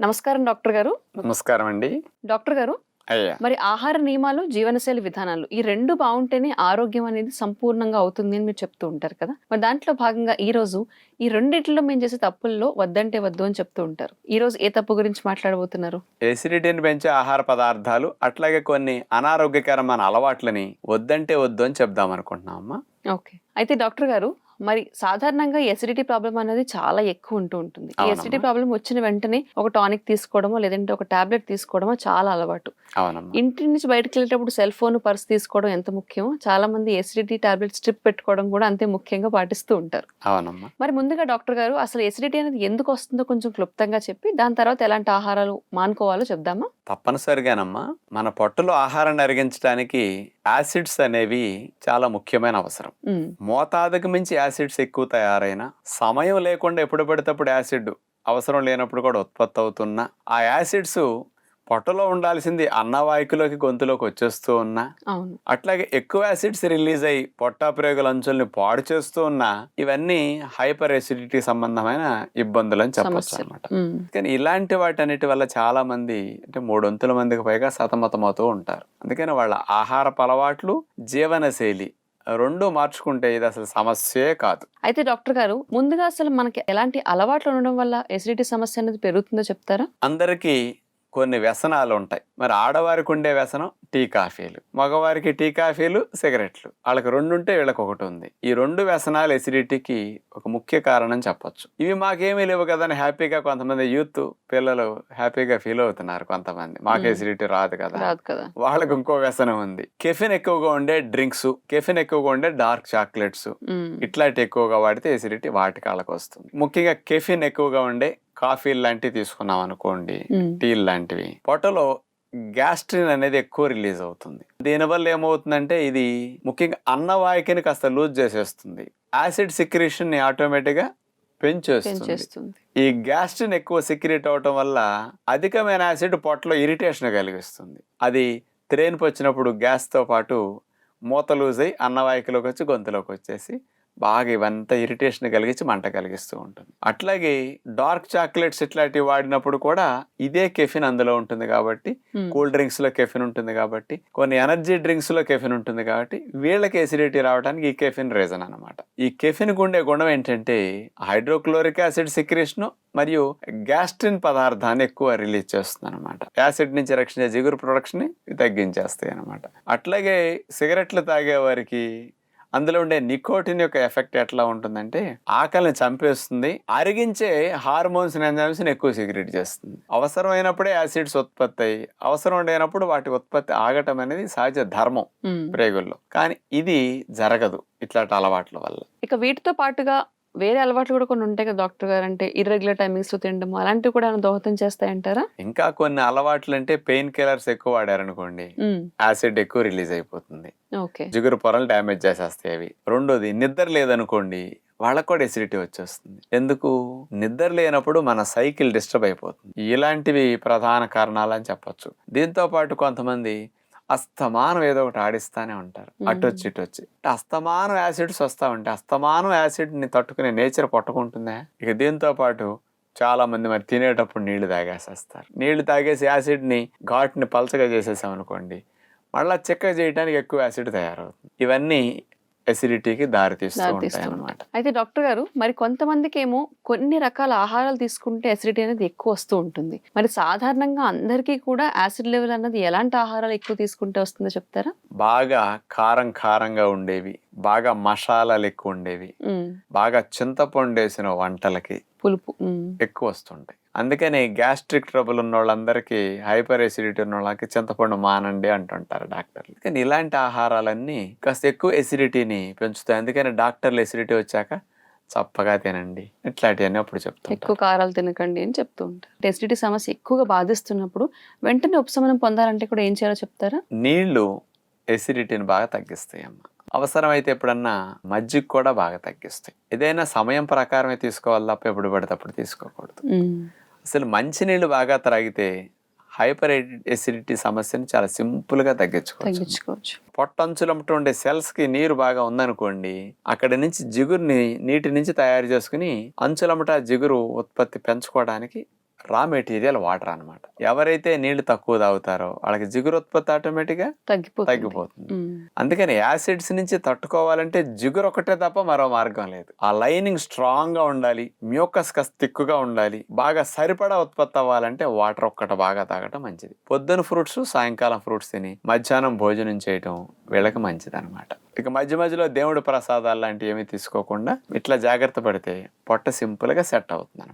నమస్కారం డాక్టర్ గారు. నమస్కారం అండి డాక్టర్ గారు మరి ఆహార నియమాలు జీవనశైలి విధానాలు ఈ రెండు బాగుంటేనే ఆరోగ్యం అనేది సంపూర్ణంగా అవుతుంది అని మీరు చెప్తూ ఉంటారు కదా? మరి దాంట్లో భాగంగా ఈ రోజు ఈ రెండిట్లో మేము చేసే తప్పుల్లో వద్దంటే వద్దు అని చెప్తూ ఉంటారు. ఈ రోజు ఏ తప్పు గురించి మాట్లాడబోతున్నారు? ఎసిడిటీని పెంచే ఆహార పదార్థాలు అట్లాగే కొన్ని అనారోగ్యకరమైన అలవాట్లని వద్దంటే వద్దు అని చెప్దాం అనుకుంటున్నామమ్మా ఓకే. అయితే డాక్టర్ గారు మరి సాధారణంగా ఎసిడిటీ ప్రాబ్లం అనేది చాలా ఎక్కువ ఉంటూ ఉంటుంది. ఈ. ఎసిడిటీ ప్రాబ్లం వచ్చిన వెంటనే ఒక టానిక్ తీసుకోవడమో లేదంటే ఒక టాబ్లెట్ తీసుకోవడమో చాలా అలవాటు. ఇంటి నుంచి బయటకు వెళ్ళేటప్పుడు సెల్ ఫోన్ పర్స్ తీసుకోవడం ఎంత ముఖ్యమో చాలా మంది ఎసిడిటీ టాబ్లెట్ స్ట్రిప్ పెట్టుకోవడం కూడా అంతే ముఖ్యంగా పాటిస్తూ ఉంటారు. అవునమ్మా. మరి ముందుగా డాక్టర్ గారు అసలు ఎసిడిటీ అనేది ఎందుకు వస్తుందో కొంచెం క్లుప్తంగా చెప్పి దాని తర్వాత ఎలాంటి ఆహారాలు మానుకోవాలో చెప్దామా? తప్పనిసరిగానమ్మా. మన పొట్టలో ఆహారాన్ని అరిగించడానికి యాసిడ్స్ అనేవి చాలా ముఖ్యమైన అవసరం. మోతాదుకు మించి యాసిడ్స్ ఎక్కువ తయారైన సమయం లేకుండా ఎప్పుడు పడితే అప్పుడు యాసిడ్ అవసరం లేనప్పుడు కూడా ఉత్పత్తి అవుతున్న ఆ యాసిడ్స్ పొట్టలో ఉండాల్సింది అన్నవాహికలోకి గొంతులోకి వచ్చేస్తూ ఉన్నా అట్లాగే ఎక్కువ యాసిడ్స్ రిలీజ్ అయ్యి పొట్టా ప్రేగుల అంచుల్ని పాడు చేస్తూ ఉన్న ఇవన్నీ హైపర్ ఎసిడిటీ సంబంధమైన ఇబ్బందులు అని చెప్పొచ్చు. అనమాట కానీ ఇలాంటి వాటన్నిటి వల్ల చాలా మంది అంటే మూడొంతుల మందికి పైగా సతమతమవుతూ ఉంటారు. అందుకని వాళ్ళ ఆహారపు అలవాట్లు జీవనశైలి రెండు మార్చుకుంటే ఇది అసలు సమస్యే కాదు. అయితే డాక్టర్ గారు ముందుగా అసలు మనకి ఎలాంటి అలవాట్లు ఉండడం వల్ల ఎసిడిటీ సమస్య అనేది పెరుగుతుందో చెప్తారా? అందరికీ కొన్ని వ్యసనాలు ఉంటాయి. మరి ఆడవారికి ఉండే వ్యసనం టీ కాఫీలు. మగవారికి టీ కాఫీలు సిగరెట్లు. వాళ్ళకి రెండు ఉంటే వీళ్ళకి ఒకటి ఉంది. ఈ రెండు వ్యసనాలు ఎసిడిటీకి ఒక ముఖ్య కారణం చెప్పొచ్చు. ఇవి మాకేమీ లేవు కదా హ్యాపీగా కొంతమంది యూత్ పిల్లలు హ్యాపీగా ఫీల్ అవుతున్నారు కొంతమంది. మాకు. ఎసిడిటీ రాదు కదా. వాళ్ళకి ఇంకో వ్యసనం ఉంది. కెఫిన్ ఎక్కువగా ఉండే డ్రింక్స్ కెఫిన్ ఎక్కువగా ఉండే డార్క్ చాక్లెట్స్ ఇట్లాంటి ఎక్కువగా వాడితే ఎసిడిటీ వాటి కాళ్ళకి వస్తుంది. ముఖ్యంగా కెఫిన్ ఎక్కువగా ఉండే కాఫీలు లాంటివి తీసుకున్నాం అనుకోండి టీలు లాంటివి. పొట్టలో గ్యాస్ట్రిన్ అనేది ఎక్కువ రిలీజ్ అవుతుంది. దీనివల్ల ఏమవుతుందంటే ఇది ముఖ్యంగా అన్నవాహికని కాస్త లూజ్ చేసేస్తుంది. యాసిడ్ సిక్రేషన్ని ఆటోమేటిక్గా పెంచేస్తుంది. పెంచేస్తుంది. ఈ గ్యాస్ట్రిన్ ఎక్కువ సిక్రేట్ అవటం వల్ల అధికమైన యాసిడ్ పొట్టలో ఇరిటేషన్ కలిగిస్తుంది. అది త్రేన్పు వచ్చినప్పుడు గ్యాస్తో పాటు మూత లూజ్ అయ్యి అన్నవాహికలోకి వచ్చి గొంతులోకి వచ్చేసి బాగా ఇవంతా ఇరిటేషన్ కలిగించి మంట కలిగిస్తూ ఉంటుంది. అట్లాగే డార్క్ చాక్లెట్స్ ఇట్లాంటివి వాడినప్పుడు కూడా ఇదే కెఫిన్ అందులో ఉంటుంది కాబట్టి కూల్ డ్రింక్స్లో కెఫిన్ ఉంటుంది కాబట్టి కొన్ని ఎనర్జీ డ్రింక్స్లో కెఫిన్ ఉంటుంది కాబట్టి వీళ్ళకి ఎసిడిటీ రావడానికి ఈ కెఫిన్ రీజన్ అన్నమాట. ఈ కెఫిన్ ఉండే గుణం ఏంటంటే హైడ్రోక్లోరిక్ యాసిడ్ సిక్రేషన్ మరియు గ్యాస్ట్రిన్ పదార్థాన్ని ఎక్కువ రిలీజ్ చేస్తుంది అనమాట యాసిడ్ నుంచి రక్షించే జిగురు ప్రొడక్షన్ని తగ్గించేస్తాయి అనమాట అట్లాగే సిగరెట్లు తాగే వారికి అందులో ఉండే నికోటిన్ యొక్క ఎఫెక్ట్ ఎట్లా ఉంటుందంటే ఆకలిని చంపేస్తుంది అరిగించే హార్మోన్స్ ఎంజైమ్స్ ఎక్కువ సిగరెట్ చేస్తుంది. అవసరమైనప్పుడే యాసిడ్స్ ఉత్పత్తి అయ్యి అవసరం లేనప్పుడు వాటి ఉత్పత్తి ఆగటం అనేది సహజ ధర్మం. ప్రేగుల్లో కానీ ఇది జరగదు ఇట్లాంటి అలవాట్ల వల్ల. ఇక వీటితో పాటుగా వేరే అలవాట్లు కూడా కొన్ని ఉంటాయి కదా డాక్టర్ గారు? అంటే ఇర్రెగ్యులర్ టైమింగ్స్ తినడం అలాంటివి కూడా దోహదం చేస్తాయంటారా? ఇంకా కొన్ని అలవాట్లు అంటే పెయిన్ కిల్లర్స్ ఎక్కువ వాడారనుకోండి యాసిడ్ ఎక్కువ రిలీజ్ అయిపోతుంది. ఓకే. జిగురు పొరలు డ్యామేజ్ చేసేస్తాయి అవి. రెండోది నిద్ర లేదనుకోండి వాళ్ళకు కూడా ఎసిడిటీ వచ్చేస్తుంది. ఎందుకు? నిద్ర లేనప్పుడు మన సైకిల్ డిస్టర్బ్ అయిపోతుంది. ఇలాంటివి ప్రధాన కారణాలు అని చెప్పొచ్చు. దీంతో పాటు కొంతమంది అస్తమానం ఏదో ఒకటి ఆడిస్తానే ఉంటారు. అటు వచ్చి ఇటు వచ్చి అస్తమానం యాసిడ్స్ వస్తా ఉంటాయి. అస్తమానం యాసిడ్ని తట్టుకునే నేచర్ పట్టుకుంటుందా? ఇక దీంతో పాటు చాలా మంది మరి తినేటప్పుడు నీళ్ళు తాగేసేస్తారు. నీళ్ళు తాగేసి యాసిడ్ని ఘాటుని పలచగా చేసేసాం అనుకోండి మళ్ళా చెక్క చేయడానికి ఎక్కువ యాసిడ్ తయారవుతుంది. ఇవన్నీ ఎసిడిటీకి దారితీస్తూ ఉంటాయి. అన్నమాట అయితే డాక్టర్ గారు మరి కొంతమందికి ఏమో కొన్ని రకాల ఆహారాలు తీసుకుంటే అసిడిటీ అనేది ఎక్కువ వస్తూ ఉంటుంది. మరి సాధారణంగా అందరికీ కూడా యాసిడ్ లెవెల్ అన్నది ఎలాంటి ఆహారాలు ఎక్కువ తీసుకుంటే వస్తుందో చెప్తారా? బాగా కారం కారంగా ఉండేవి. బాగా మసాలాలు ఎక్కువ ఉండేవి. బాగా చింతపండు వేసిన వంటలకి పులుపు. ఎక్కువ వస్తుంటాయి. అందుకని గ్యాస్ట్రిక్ ట్రబుల్ ఉన్న వాళ్ళందరికీ హైపర్ ఎసిడిటీ ఉన్న వాళ్ళకి చింతపండు మానండి అంటుంటారు డాక్టర్లు. కానీ ఇలాంటి ఆహారాలన్నీ కాస్త ఎక్కువ ఎసిడిటీని పెంచుతాయి. అందుకని డాక్టర్లు ఎసిడిటీ వచ్చాక చప్పగా తినండి. ఇట్లాంటివన్నీ అప్పుడు చెప్తుంటారు. ఎక్కువ కారాలు తినకండి అని చెప్తూ ఉంటారు. ఎసిడిటీ సమస్య ఎక్కువగా బాధిస్తున్నప్పుడు వెంటనే ఉపశమనం పొందాలంటే కూడా ఏం చేయాలో చెప్తారా? నీళ్ళు ఎసిడిటీని బాగా తగ్గిస్తాయి అమ్మ. అవసరమైతే ఎప్పుడన్నా మజ్జిగ కూడా బాగా తగ్గిస్తాయి. ఏదైనా సమయం ప్రకారమే తీసుకోవాలి తప్ప ఎప్పుడు పడితే అప్పుడు తీసుకోకూడదు. అసలు మంచినీళ్ళు బాగా త్రాగితే హైపర్ ఎసిడిటీ సమస్యని చాలా సింపుల్గా తగ్గించుకోవచ్చు. తగ్గించుకోవచ్చు. పొట్టంచులమట ఉండే సెల్స్కి నీరు బాగా ఉందనుకోండి అక్కడి నుంచి జిగురుని నీటి నుంచి తయారు చేసుకుని అంచులమట జిగురు ఉత్పత్తి పెంచుకోవడానికి రా మెటీరియల్ వాటర్ అన్నమాట. ఎవరైతే నీళ్ళు తక్కువ తాగుతారో వాళ్ళకి జిగురోత్పత్తి ఆటోమేటిక్గా తగ్గిపోతుంది. తగ్గిపోతుంది. అందుకని యాసిడ్స్ నుంచి తట్టుకోవాలంటే జిగురు ఒకటే తప్ప మరో మార్గం లేదు. ఆ లైనింగ్ స్ట్రాంగ్గా ఉండాలి మ్యూకస్ కాస్త తిక్కుగా ఉండాలి బాగా సరిపడా ఉత్పత్తి అవ్వాలంటే వాటర్ ఒక్కట బాగా తాగటం మంచిది. పొద్దున ఫ్రూట్స్ సాయంకాలం ఫ్రూట్స్ తిని మధ్యాహ్నం భోజనం చేయటం వీళ్ళకి మంచిది అనమాట ఇక మధ్య మధ్యలో దేవుడి ప్రసాదాలు లాంటివి ఏమీ తీసుకోకుండా ఇట్లా జాగ్రత్త పడితే పొట్ట సింపుల్గా సెట్ అవుతుంది అనమాట